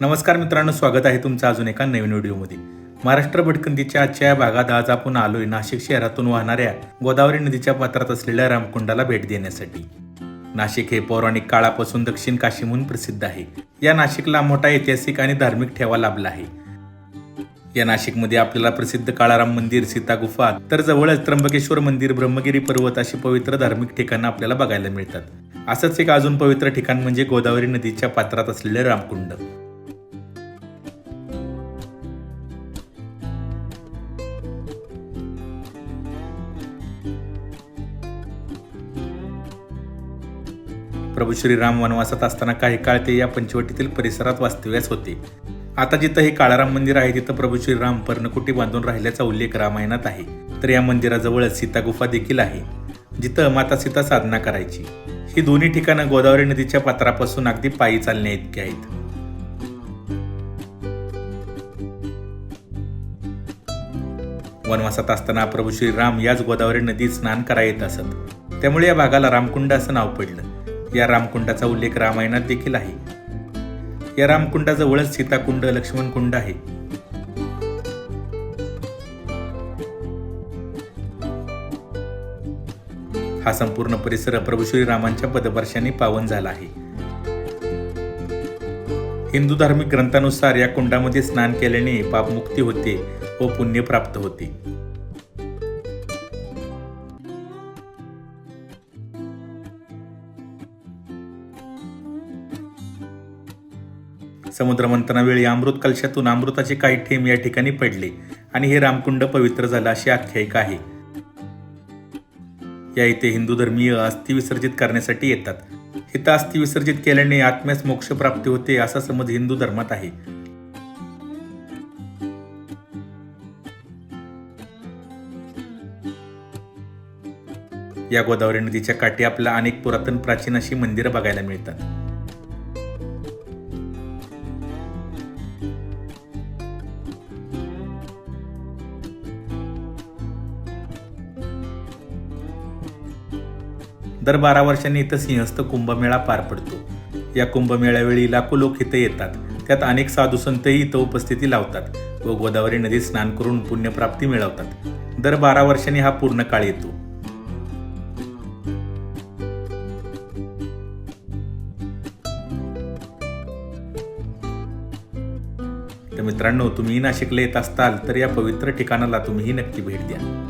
नमस्कार मित्रांनो स्वागत आहे तुमचं अजून एका नवीन व्हिडिओमध्ये. महाराष्ट्र भटकंतीच्या आजच्या या भागात आज आपण आलोय नाशिक शहरातून वाहणाऱ्या गोदावरी नदीच्या पात्रात असलेल्या रामकुंडाला भेट देण्यासाठी. नाशिक हे पौराणिक काळापासून दक्षिण काशी म्हणून प्रसिद्ध आहे. या नाशिकला मोठा ऐतिहासिक आणि धार्मिक ठेवा लाभला आहे. या नाशिकमध्ये आपल्याला प्रसिद्ध काळाराम मंदिर सीता गुफा तर जवळच त्र्यंबकेश्वर मंदिर ब्रह्मगिरी पर्वत अशी पवित्र धार्मिक ठिकाणं आपल्याला बघायला मिळतात. असंच एक अजून पवित्र ठिकाण म्हणजे गोदावरी नदीच्या पात्रात असलेले रामकुंड. प्रभू श्रीराम वनवासात असताना काही काळ ते या पंचवटीतील परिसरात वास्तव्यास होते. आता जिथं हे काळाराम मंदिर आहे तिथं प्रभू श्रीराम पर्णकुटी बांधून राहिल्याचा उल्लेख रामायणात आहे. तर या मंदिराजवळच सीता गुफा देखील आहे जिथं माता सीता साधना करायची. ही दोन्ही ठिकाणं गोदावरी नदीच्या पात्रापासून अगदी पायी चालण्या इतकी आहेत. वनवासात असताना प्रभू श्रीराम याच गोदावरी नदीत स्नान करा येत असत. त्यामुळे या भागाला रामकुंड असं नाव पडलं. या रामकुंडाचा उल्लेख रामायणात देखील आहे. या रामकुंडाजवळच सीताकुंड लक्ष्मण कुंड आहे. हा संपूर्ण परिसर प्रभू श्रीरामांच्या पदपर्शाने पावन झाला आहे. हिंदू धार्मिक ग्रंथानुसार या कुंडामध्ये स्नान केल्याने पापमुक्ती होते व पुण्य प्राप्त होते. समुद्रमंथनावेळी अमृत कलशातून अमृताचे काही थेंब या ठिकाणी पडले आणि हे रामकुंड पवित्र झालं अशी आख्यायिका आहे. या इथे हिंदू धर्मीय अस्थि विसर्जित करण्यासाठी येतात. इथं अस्थि विसर्जित केल्याने आत्म्यास मोक्ष प्राप्ती होते असा समज हिंदू धर्मात आहे. या गोदावरी नदीच्या काठी आपल्याला अनेक पुरातन प्राचीन अशी मंदिरं बघायला मिळतात. दर बारा वर्षांनी इथं सिंहस्थ कुंभमेळा पार पडतो. या कुंभमेळ्यावेळी लाखो लोक इथं येतात. त्यात अनेक साधू संतही इथं उपस्थिती लावतात व गोदावरी नदीत स्नान करून पुण्यप्राप्ती मिळवतात. दर बारा वर्षांनी हा पूर्ण काळ येतो. तर मित्रांनो तुम्ही नाशिकला येत असताल तर या पवित्र ठिकाणाला तुम्हीही नक्की भेट द्या.